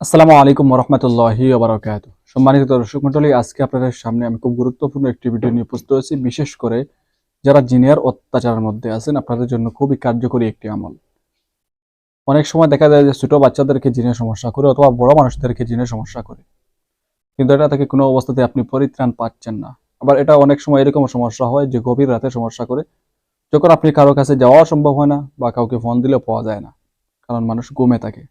আসসালামু আলাইকুম রহমতুল্লাহি ওবরাকাত সম্মানিত দর্শক মন্ডলী আজকে আপনাদের সামনে আমি খুব গুরুত্বপূর্ণ একটি ভিডিও নিয়ে উপস্থিত হয়েছি। বিশেষ করে যারা জিনিয়ার অত্যাচারের মধ্যে আছেন, আপনাদের জন্য খুবই কার্যকরী একটি আমল। অনেক সময় দেখা যায় যে ছোট বাচ্চাদেরকে জিনের সমস্যা করে অথবা বড় মানুষদেরকে জিনের সমস্যা করে। কিন্তু এটা থেকে কোনো অবস্থাতে আপনি পরিত্রাণ পাচ্ছেন না। আবার এটা অনেক সময় এরকম সমস্যা হয় যে গভীর রাতে সমস্যা করে। যখন আপনি কারও কাছে যাওয়া সম্ভব হয় না বা কাউকে ফোন দিলেও পাওয়া যায় না, কারণ মানুষ ঘুমে থাকে।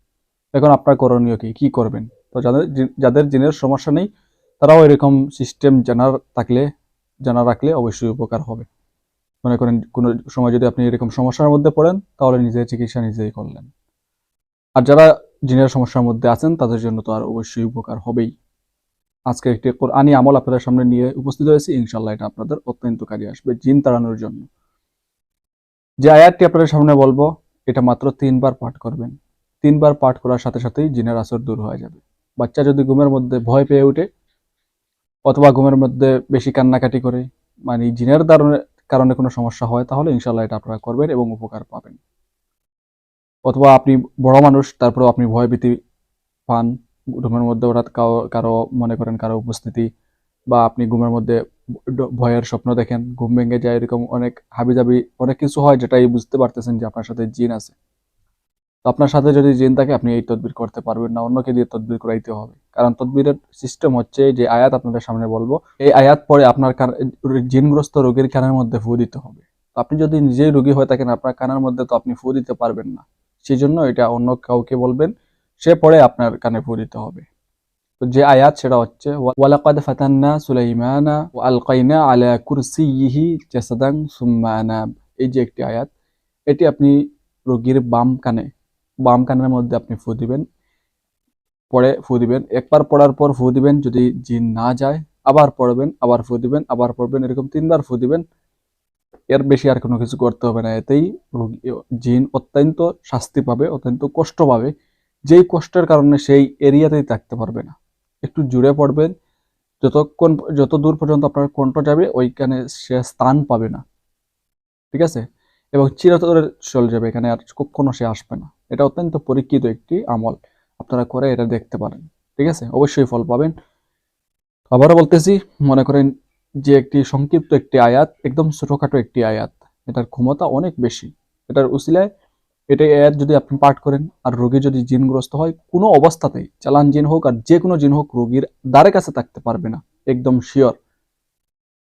এখন আপনার করণীয় কি? কি করবেন? তো যাদের যাদের জিনের সমস্যা নেই, তারাও এরকম সিস্টেম জানার থাকলে জানা রাখলে অবশ্যই উপকার হবে। মনে করেন কোনো সময় যদি আপনি এরকম সমস্যার মধ্যে পড়েন, তাহলে নিজের চিকিৎসা নিজেই করলেন। আর যারা জিনের সমস্যার মধ্যে আছেন, তাদের জন্য তো আর অবশ্যই উপকার হবেই। আজকে একটি কোরআনি আমল আপনাদের সামনে নিয়ে উপস্থিত হয়েছি। ইনশাল্লাহ এটা আপনাদের অত্যন্ত কাজে আসবে জিন তাড়ানোর জন্য। যে আয়াতটি আপনাদের সামনে বলব, এটা মাত্র তিনবার পাঠ করবেন। তিনবার পাঠ করার সাথে সাথেই জিনের আসর দূর হয়ে যাবে। বাচ্চা যদি ঘুমের মধ্যে ভয় পেয়ে ওঠে, অথবা ঘুমের মধ্যে বেশি কান্নাকাটি করে মানে জিনের কারণে কারণে কোনো সমস্যা হয়, তাহলে ইনশাল্লাহ এটা আপনারা করবেন এবং উপকার পাবেন। অথবা আপনি বড় মানুষ, তারপরেও আপনি ভয় ভীতি পান, ঘুমের মধ্যে কারও কারও মনে করেন কারও উপস্থিতি, বা আপনি ঘুমের মধ্যে ভয়ের স্বপ্ন দেখেন, ঘুম ভেঙে যায়, এরকম অনেক হাবিজাবি অনেক কিছু হয় যেটাই বুঝতে পারতেছেন যে আপনার সাথে জিন আছে। তো আপনার সাথে যদি জিন থাকে, আপনি এই তদবির করতে পারবেন না, অন্যকে দিয়ে তদবির করাইতে হবে। কারণ তদবিরের সিস্টেম হচ্ছে যে আয়াত আপনাদের সামনে বলব, এই আয়াত পরে আপনার জিনগ্রস্ত রোগীর কানের মধ্যে ফু দিতে হবে। আপনি যদি নিজেই রোগী হয়ে থাকেন, আপনার কানের মধ্যে তো আপনি ফু দিতে পারবেন না। সেই জন্য এটা অন্য কাউকে বলবেন, সে পরে আপনার কানে ফু দিতে হবে। তো যে আয়াত, সেটা হচ্ছে ওয়ালাকাদ ফাতান্না সুলাইমানা ওয়া আলকাইনা আলা কুরসিয়িহি জাসাদান সুম্মা আনাব। এই যে একটি আয়াত, এটি আপনি রোগীর বাম কানে বাম কানের মধ্যে আপনি ফু দিবেন, পরে ফু দিবেন। একবার পড়ার পর ফু দিবেন, যদি জিন না যায়, আবার পড়বেন, আবার ফু দিবেন, আবার পড়বেন, এরকম তিনবার ফু দিবেন। এর বেশি আর কোনো কিছু করতে হবে না। এতেই জিন অত্যন্ত শাস্তি পাবে, অত্যন্ত কষ্ট পাবে। যেই কষ্টের কারণে সেই এরিয়াতেই থাকতে পারবে না। একটু জুড়ে পড়বেন, যতক্ষণ, যত দূর পর্যন্ত আপনার কণ্ঠ যাবে, ওইখানে সে স্থান পাবে না। ঠিক আছে? এবং চিরতরে চলে যাবে, এখানে আর কখনো সে আসবে না। এটা অত্যন্ত পরীক্ষিত একটি আমল। আপনারা করে এটা দেখতে পারেন। ঠিক আছে? অবশ্যই ফল পাবেন। আবারও বলতেছি, মনে করেন যে একটি সংক্ষিপ্ত একটি আয়াত, একদম ছোটখাটো একটি আয়াত, এটার ক্ষমতা অনেক বেশি। এটার উসিলায় এটা আয়াত যদি আপনি পাঠ করেন আর রোগী যদি জিনগ্রস্ত হয়, কোনো অবস্থাতেই, চালান জিন হোক আর যে কোনো জিন হোক, রোগীর দ্বারে কাছে থাকতে পারবে না। একদম শিওর।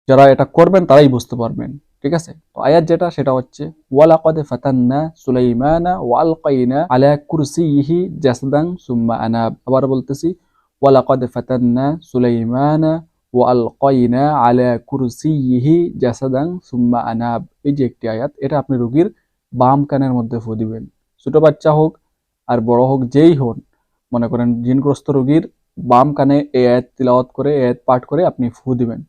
যারা এটা করবেন, তারাই বুঝতে পারবেন। ঠিক আছে? তো আয়াত যেটা, সেটা হচ্ছে, ওয়ালাকাদ ফাতান্না সুলাইমানা ওয়ালকাইনা আলা কুরসিয়িহি জাসদান সুম্মা আনাব। আবার বলতেছি, ওয়ালাকাদ ফাতান্না সুলাইমানা ওয়ালকাইনা আলা কুরসিয়িহি জাসাদান সুম্মা আনাব। এই যে একটি আয়াত, এটা আপনি রোগীর বাম কানের মধ্যে ফু দিবেন। ছোট বাচ্চা হোক আর বড় হোক যেই হন, মনে করেন জিনগ্রস্ত রোগীর বাম কানে এই আয়াত তিলাওয়াত করে, এই আয়াত পাঠ করে আপনি ফু দিবেন।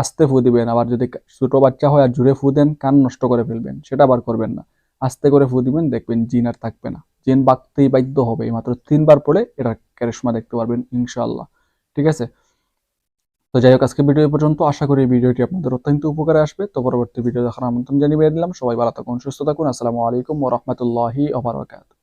আস্তে ফু দিবেন, আবার যদি ছোট বাচ্চা হয় আর জুড়ে ফু দেন, কান নষ্ট করে ফেলবেন, সেটা আবার করবেন না। আস্তে করে ফু দিবেন, দেখবেন জিন আর থাকবে না। জিন বাঁকতেই বাধ্য হবে, এই মাত্র তিনবার পরে এটা ক্যারেসমা দেখতে পারবেন, ইনশাআল্লাহ। ঠিক আছে? তো যাই হোক, আজকে ভিডিও পর্যন্ত। আশা করি ভিডিওটি আপনাদের অত্যন্ত উপকারে আসবে। তো পরবর্তী ভিডিও দেখার আমন্ত্রণ জানিয়ে দিলাম সবাই ভালো থাকুন, সুস্থ থাকুন। আসসালামু আলাইকুম ওয়া রাহমাতুল্লাহি ওয়া বারাকাতুহু।